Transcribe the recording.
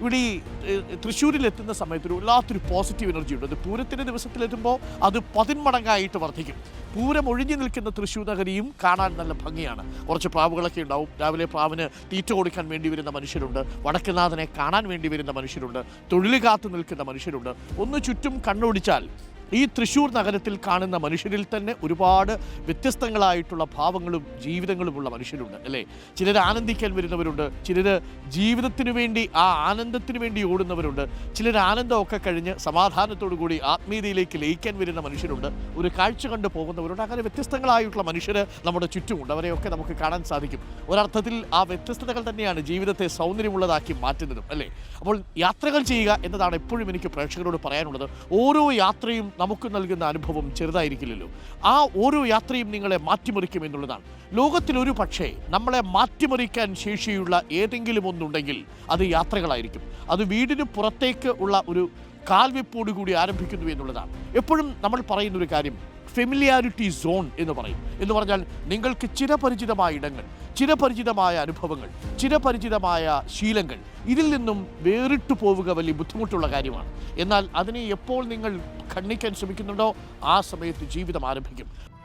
ഇവിടെ ഈ തൃശ്ശൂരിലെത്തുന്ന സമയത്ത് ഒരു വല്ലാത്തൊരു പോസിറ്റീവ് എനർജി ഉണ്ട്. അത് പൂരത്തിന്റെ ദിവസത്തിലെത്തുമ്പോൾ അത് പതിന്മടങ്ങായിട്ട് വർദ്ധിക്കും. പൂരം ഒഴിഞ്ഞു നിൽക്കുന്ന തൃശ്ശൂർ നഗരിയും കാണാൻ നല്ല ഭംഗിയാണ്. കുറച്ച് പ്രാവുകളൊക്കെ ഉണ്ടാവും. രാവിലെ പ്രാവിന് തീറ്റ കൊടുക്കാൻ വേണ്ടി വരുന്ന മനുഷ്യരുണ്ട്. വടക്കുനാഥനെ കാണാൻ വേണ്ടി വരുന്ന മനുഷ്യരുണ്ട്. തൊഴിൽ കാത്തു നിൽക്കുന്ന മനുഷ്യരുണ്ട്. ഒന്ന് ചുറ്റും കണ്ണോടിച്ചാൽ ഈ തൃശ്ശൂർ നഗരത്തിൽ കാണുന്ന മനുഷ്യരിൽ തന്നെ ഒരുപാട് വ്യത്യസ്തങ്ങളായിട്ടുള്ള ഭാവങ്ങളും ജീവിതങ്ങളുമുള്ള മനുഷ്യരുണ്ട് അല്ലേ? ചിലർ ആനന്ദിക്കാൻ വരുന്നവരുണ്ട് ചിലർ ജീവിതത്തിനു വേണ്ടി ആ ആനന്ദത്തിനു വേണ്ടി ഓടുന്നവരുണ്ട് ചിലർ ആനന്ദമൊക്കെ കഴിഞ്ഞ് സമാധാനത്തോടു കൂടി ആത്മീയതയിലേക്ക് ലയിക്കാൻ വരുന്ന മനുഷ്യരുണ്ട്. ഒരു കാഴ്ച കണ്ടു പോകുന്നവരുണ്ട്. അങ്ങനെ വ്യത്യസ്തങ്ങളായിട്ടുള്ള മനുഷ്യർ നമ്മുടെ ചുറ്റുമുണ്ട്. അവരെയൊക്കെ നമുക്ക് കാണാൻ സാധിക്കും. ഒരർത്ഥത്തിൽ ആ വ്യത്യസ്തതകൾ തന്നെയാണ് ജീവിതത്തെ സൗന്ദര്യമുള്ളതാക്കി മാറ്റുന്നതും അല്ലേ? അപ്പോൾ യാത്രകൾ ചെയ്യുക എന്നതാണ് എപ്പോഴും എനിക്ക് പ്രേക്ഷകരോട് പറയാനുള്ളത്. ഓരോ യാത്രയും നമുക്ക് നൽകുന്ന അനുഭവം ചെറുതായിരിക്കില്ലല്ലോ. ആ ഓരോ യാത്രയും നിങ്ങളെ മാറ്റിമറിക്കും എന്നുള്ളതാണ്. ലോകത്തിലൊരു പക്ഷേ നമ്മളെ മാറ്റിമറിക്കാൻ ശേഷിയുള്ള ഏതെങ്കിലും ഒന്നുണ്ടെങ്കിൽ അത് യാത്രകളായിരിക്കും. അത് വീടിന് പുറത്തേക്ക് ഉള്ള ഒരു കാൽവെപ്പോട് കൂടി ആരംഭിക്കുന്നു എന്നുള്ളതാണ്. എപ്പോഴും നമ്മൾ പറയുന്ന ഒരു കാര്യം ഫെമിലിയാരിറ്റി സോൺ എന്ന് പറയും. എന്ന് പറഞ്ഞാൽ നിങ്ങൾക്ക് ചിരപരിചിതമായ ഇടങ്ങൾ ചിരപരിചിതമായ അനുഭവങ്ങൾ ചിരപരിചിതമായ ശീലങ്ങൾ ഇതിൽ നിന്നും വേറിട്ടു പോവുക വലിയ ബുദ്ധിമുട്ടുള്ള കാര്യമാണ്. എന്നാൽ അതിനെ എപ്പോൾ നിങ്ങൾ ഖണ്ഡിക്കാൻ ശ്രമിക്കുന്നുണ്ടോ? ആ സമയത്ത് ജീവിതം ആരംഭിക്കും.